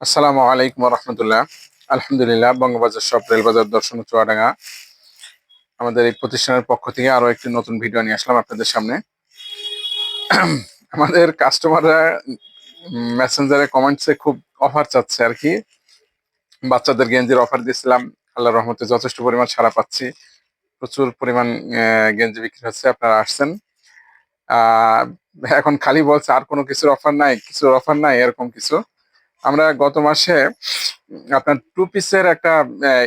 আসসালামু আলাইকুম রহমতুল্লাহ আলহামদুলিল্লাহ, বঙ্গবাজার সব রেলবাজার, দর্শন চুয়াডাঙ্গা। আমাদের এই প্রতিষ্ঠানের পক্ষ থেকে আরও একটি নতুন ভিডিও নিয়ে আসলাম আপনাদের সামনে। আমাদের কাস্টমাররা মেসেঞ্জারে কমেন্টসে খুব অফার চাচ্ছে আর কি। বাচ্চাদের গেঞ্জির অফার দিয়েছিলাম। আল্লাহ রহমতে যথেষ্ট পরিমাণ সারা পাচ্ছি। প্রচুর পরিমাণ গেঞ্জি বিক্রি হচ্ছে, আপনারা আসছেন। এখন খালি বলছে, আর কোনো কিছুর অফার নাই, কিছুর অফার নাই, এরকম কিছু। আমরা গত মাসে আপনার টু পিসের একটা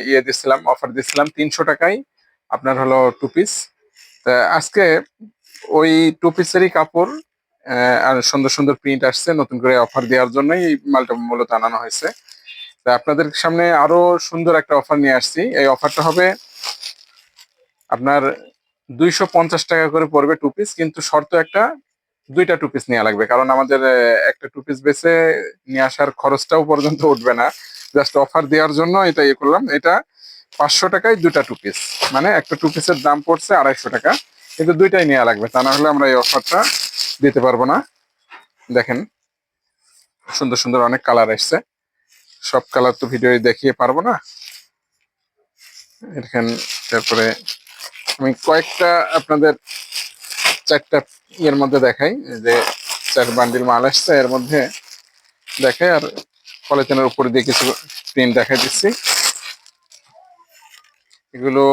ইয়ে দিছিলাম অফার দিছিলাম, তিনশো টাকায়। আপনার হলো টু পিস আজকে ওই টু পিসেরই কাপড় আর সুন্দর সুন্দর প্রিন্ট আসছে নতুন করে অফার দেওয়ার জন্যই এই মালটা মূলত আনানো হয়েছে। তা আপনাদের সামনে আরও সুন্দর একটা অফার নিয়ে আসছি। এই অফারটা হবে আপনার দুইশো পঞ্চাশ টাকা করে পড়বে টু পিস কিন্তু শর্ত একটা দুইটা টু পিস নেওয়া লাগবে। কারণ আমাদের একটা টু পিস বেছে নিয়ে আসার খরচটাও পর্যন্ত উঠবে না। জাস্ট অফার দেওয়ার জন্য এটা ইয়ে করলাম। এটা পাঁচশো টাকায় দুটা টু পিস মানে একটা টু পিসের দাম পড়ছে আড়াইশো টাকা। কিন্তু দুইটাই নেওয়া লাগবে। তা না হলে আমরা এই অফারটা দিতে পারব না। দেখেন, সুন্দর সুন্দর অনেক কালার এসছে। সব কালার তো ভিডিও দেখিয়ে পারব না। দেখেন, তারপরে আমি কয়েকটা আপনাদের চারটা ইয়ের মধ্যে দেখাই যে চার বান্ডিল মাল আসছে, এর মধ্যে দেখাই, আর পলিথিনের উপরে দিয়ে কিছু প্রিন্ট দেখাই দিচ্ছি। এগুলো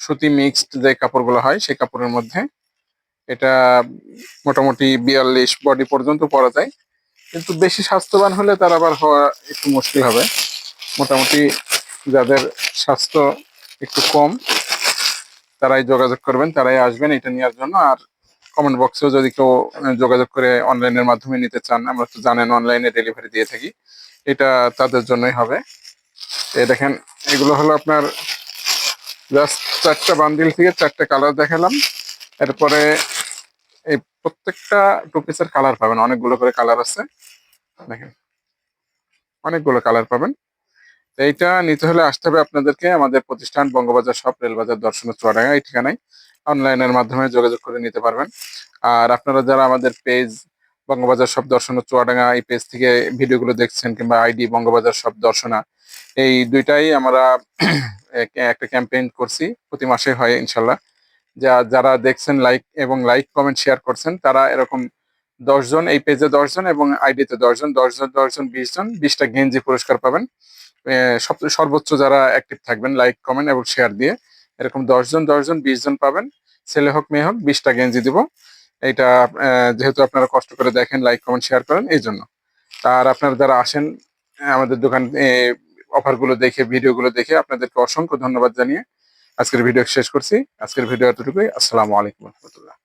সুতি মিক্সড যে কাপড়গুলো হয়, সেই কাপড়ের মধ্যে এটা মোটামুটি বিয়াল্লিশ বডি পর্যন্ত পরা যায়। কিন্তু বেশি স্বাস্থ্যবান হলে তার আবার হওয়া একটু মুশকিল হবে। মোটামুটি যাদের স্বাস্থ্য একটু কম, তারাই যোগাযোগ করবেন, তারাই আসবেন এটা নেওয়ার জন্য। আর কমেন্ট বক্সেও যদি কেউ যোগাযোগ করে অনলাইনের মাধ্যমে নিতে চান, আমরা তো জানেন অনলাইনে ডেলিভারি দিয়ে থাকি। এটা তাদের জন্যই হবে। এই দেখেন, এগুলো হলো আপনার জাস্ট চারটা বান্ডিল থেকে চারটে কালার দেখালাম। এরপরে এই প্রত্যেকটা টু পিসের কালার পাবেন। অনেকগুলো করে কালার আছে। দেখেন, অনেকগুলো কালার পাবেন। এইটা নিতে হলে আসতে হবে আপনাদেরকে আমাদের প্রতিষ্ঠান বঙ্গবাজার সব রেলবাজার দর্শন চুয়াডাঙ্গা, এই ঠিকানায়। অনলাইনের মাধ্যমে যোগাযোগ করে নিতে পারবেন। আর আপনারা যারা আমাদের পেজ বঙ্গবাজার সব দর্শন চুয়াডাঙ্গা এই পেজ থেকে ভিডিওগুলো দেখছেন কিংবা আইডি বঙ্গবাজার সব দর্শনা, এই দুইটাই আমরা একটা ক্যাম্পেইন করছি প্রতি মাসে হয় ইনশাল্লাহ। যা, যারা দেখছেন লাইক এবং লাইক কমেন্ট শেয়ার করছেন, তারা এরকম দশজন, এই পেজে দশজন এবং আইডিতে দশজন দশজন দশজন বিশ জন বিশটা গেঞ্জি পুরস্কার পাবেন। সর্বোচ্চ যারা অ্যাক্টিভ থাকবেন লাইক কমেন্ট এবং শেয়ার দিয়ে। এরকম দশজন দশজন বিশ জন পাবেন। ছেলে হোক, মেয়ে হোক, বিশটা গেঞ্জি দিব। এটা যেহেতু আপনারা কষ্ট করে দেখেন লাইক কমেন্ট শেয়ার করেন, এই জন্য। আর আপনারা যারা আসেন আমাদের দোকান অফারগুলো দেখে, ভিডিওগুলো দেখে আপনাদেরকে অসংখ্য ধন্যবাদ জানিয়ে আজকের ভিডিও শেষ করছি। আজকের ভিডিও এতটুকুই। আসসালামু আলাইকুম রহমতুল্লাহ।